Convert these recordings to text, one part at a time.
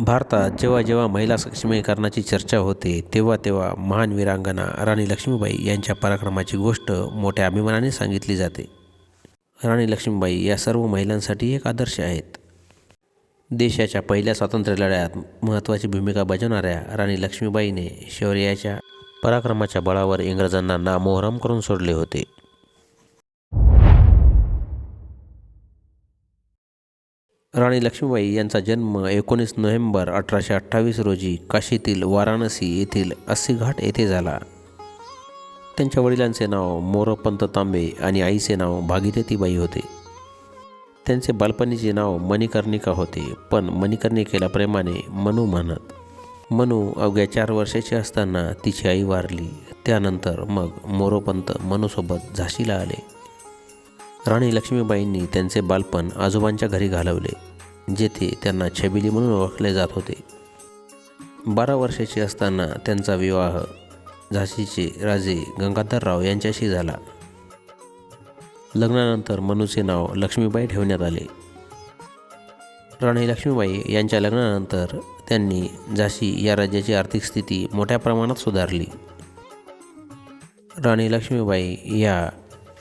भारतात जेव्हा जेव्हा महिला सक्षमीकरणाची चर्चा होते तेव्हा तेव्हा महान वीरांगना राणी लक्ष्मीबाई यांच्या पराक्रमाची गोष्ट मोठ्या अभिमानाने सांगितली जाते. राणी लक्ष्मीबाई या सर्व महिलांसाठी एक आदर्श आहेत. देशाच्या पहिल्या स्वातंत्र्य लढ्यात महत्त्वाची भूमिका बजावणाऱ्या राणी लक्ष्मीबाईने शौर्याच्या पराक्रमाच्या बळावर इंग्रजांना नामोहरम करून सोडले होते. राणी लक्ष्मीबाई यांचा जन्म एकोणीस नोव्हेंबर अठराशे अठ्ठावीस रोजी काशीतील वाराणसी येथील अस्सी घाट येथे झाला. त्यांच्या वडिलांचे नाव मोरपंत तांबे आणि आईचे नाव भागीरथीबाई होते. त्यांचे बालपणीचे नाव मणिकर्णिका होते पण मणिकर्णिकेला प्रेमाने मनू म्हणत. मनू अवघ्या चार वर्षाची असताना तिची आई वारली त्यानंतर मग मोरोपंत मनूसोबत झाशीला आले. राणी लक्ष्मीबाईंनी त्यांचे बालपण आजोबांच्या घरी घालवले जेथे त्यांना छबिली म्हणून ओळखले जात होते. बारा वर्षाची असताना त्यांचा विवाह झाशीचे राजे गंगाधरराव यांच्याशी झाला. लग्नानंतर मनूचे नाव लक्ष्मीबाई ठेवण्यात आले. राणी लक्ष्मीबाई यांच्या लग्नानंतर त्यांनी झाशी या राज्याची आर्थिक स्थिती मोठ्या प्रमाणात सुधारली. राणी लक्ष्मीबाई या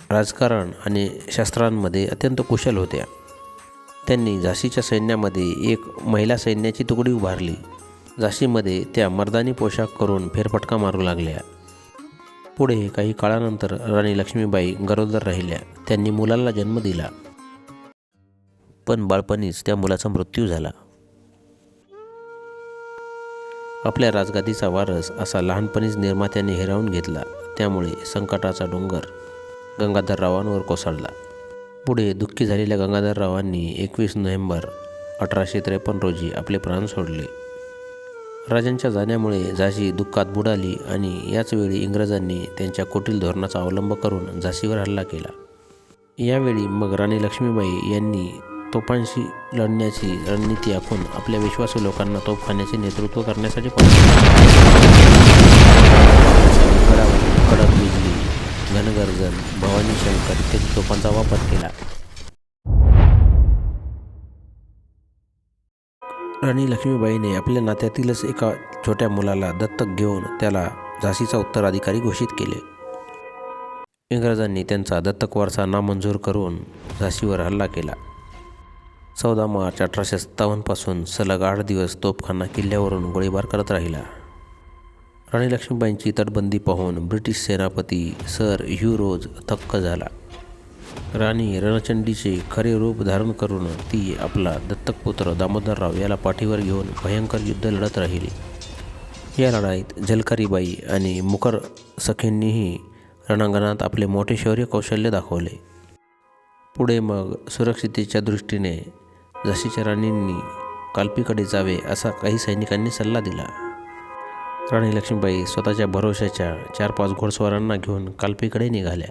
राजकारण आणि शस्त्रांमध्ये अत्यंत कुशल होत्या. त्यांनी झाशीच्या सैन्यामध्ये एक महिला सैन्याची तुकडी उभारली. झाशीमध्ये त्या मर्दानी पोशाख करून फेरफटका मारू लागल्या. पुढे काही काळानंतर राणी लक्ष्मीबाई गरोदर राहिल्या. त्यांनी मुलाला जन्म दिला. पण बाळपणीच त्या मुलाचा मृत्यू झाला. आपल्या राजगादीचा वारस असा लहानपणीच निर्मात्याने हिरावून घेतला. त्यामुळे संकटाचा डोंगर गंगाधररावांवर कोसळला. पुढे दुःखी झालेल्या गंगाधररावांनी एकवीस नोव्हेंबर अठराशे त्रेपन्न रोजी आपले प्राण सोडले. राजांच्या जाण्यामुळे झाशी दुःखात बुडाली आणि याचवेळी इंग्रजांनी त्यांच्या कुटील धोरणाचा अवलंब करून झाशीवर हल्ला केला. यावेळी मग राणी लक्ष्मीबाई यांनी तोफांशी लढण्याची रणनीती आखून आपल्या विश्वासू लोकांना तोफखान्याचे नेतृत्व करण्यासाठी गडावर घनगर्जन भवानी शंकर इत्यादी तोफांचा वापर केला. राणी लक्ष्मीबाईने आपल्या नात्यातीलच एका छोट्या मुलाला दत्तक घेऊन त्याला झाशीचा उत्तराधिकारी घोषित केले. इंग्रजांनी त्यांचा दत्तक वारसा नामंजूर करून झाशीवर हल्ला केला. चौदा मार्च अठराशे सत्तावन्नपासून सलग आठ दिवस तोफखाना किल्ल्यावरून गोळीबार करत राहिला. राणी लक्ष्मीबाईंची तटबंदी पाहून ब्रिटिश सेनापती सर ह्युरोज थक्क झाला. राणी रणचंडीचे खरे रूप धारण करून ती आपला दत्तकपुत्र दामोदरराव याला पाठीवर घेऊन भयंकर युद्ध लढत राहिली. या लढाईत जलकारीबाई आणि मुखर सखींनीही रणांगणात आपले मोठे शौर्य कौशल्य दाखवले. पुढे मग सुरक्षितेच्या दृष्टीने झाशीच्या राणींनी कालपीकडे जावे असा काही सैनिकांनी सल्ला दिला. राणी लक्ष्मीबाई स्वतःच्या भरोशाच्या चार पाच घोडस्वारांना घेऊन काल्पीकडे निघाल्या.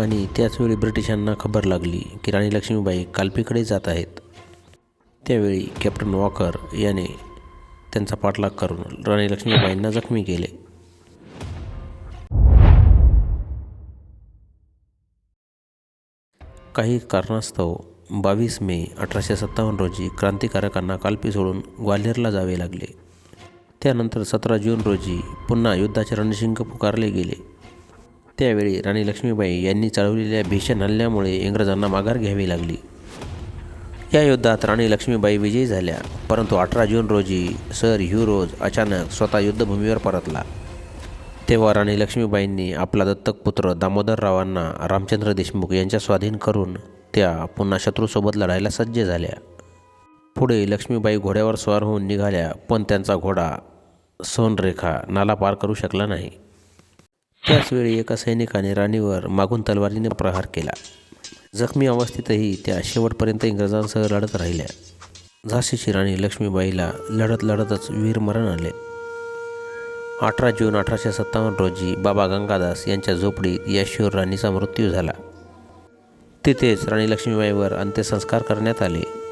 आणि त्याचवेळी ब्रिटिशांना खबर लागली की राणी लक्ष्मीबाई काल्पीकडे जात आहेत. त्यावेळी कॅप्टन वॉकर याने त्यांचा पाठलाग करून राणी लक्ष्मीबाईंना जखमी केले. काही कारणास्तव बावीस मे अठराशे सत्तावन्न रोजी क्रांतिकारकांना काल्पी सोडून ग्वाल्हेरला जावे लागले. त्यानंतर सतरा जून रोजी पुन्हा युद्धाचे रणशिंग पुकारले गेले. त्यावेळी राणी लक्ष्मीबाई यांनी चालवलेल्या भीषण हल्ल्यामुळे इंग्रजांना माघार घ्यावी लागली. या युद्धात राणी लक्ष्मीबाई विजयी झाल्या परंतु अठरा जून रोजी सर ह्युरोज अचानक स्वतः युद्धभूमीवर परतला. तेव्हा राणी लक्ष्मीबाईंनी आपला दत्तक पुत्र दामोदररावांना रामचंद्र देशमुख यांच्या स्वाधीन करून त्या पुन्हा शत्रूसोबत लढायला सज्ज झाल्या. पुढे लक्ष्मीबाई घोड्यावर स्वार होऊन निघाल्या पण त्यांचा घोडा सोनरेखा नाला पार करू शकला नाही. त्याचवेळी एका सैनिकाने राणीवर मागून तलवारीने प्रहार केला. जखमी अवस्थेतही त्या शेवटपर्यंत इंग्रजांसह लढत राहिल्या. झाशीची राणी लक्ष्मीबाईला लढत लढतच वीरमरण आले. अठरा जून अठराशे सत्तावन्न रोजी बाबा गंगादास यांच्या झोपडीत याशिवर राणीचा मृत्यू झाला. तिथेच राणी लक्ष्मीबाईवर अंत्यसंस्कार करण्यात आले.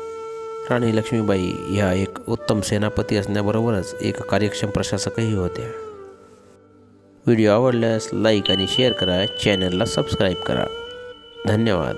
राणी लक्ष्मीबाई ह्या एक उत्तम सेनापती असण्याबरोबरच एक कार्यक्षम प्रशासकही होत्या. व्हिडिओ आवडल्यास लाईक आणि शेअर करा चॅनलला सबस्क्राईब करा. धन्यवाद.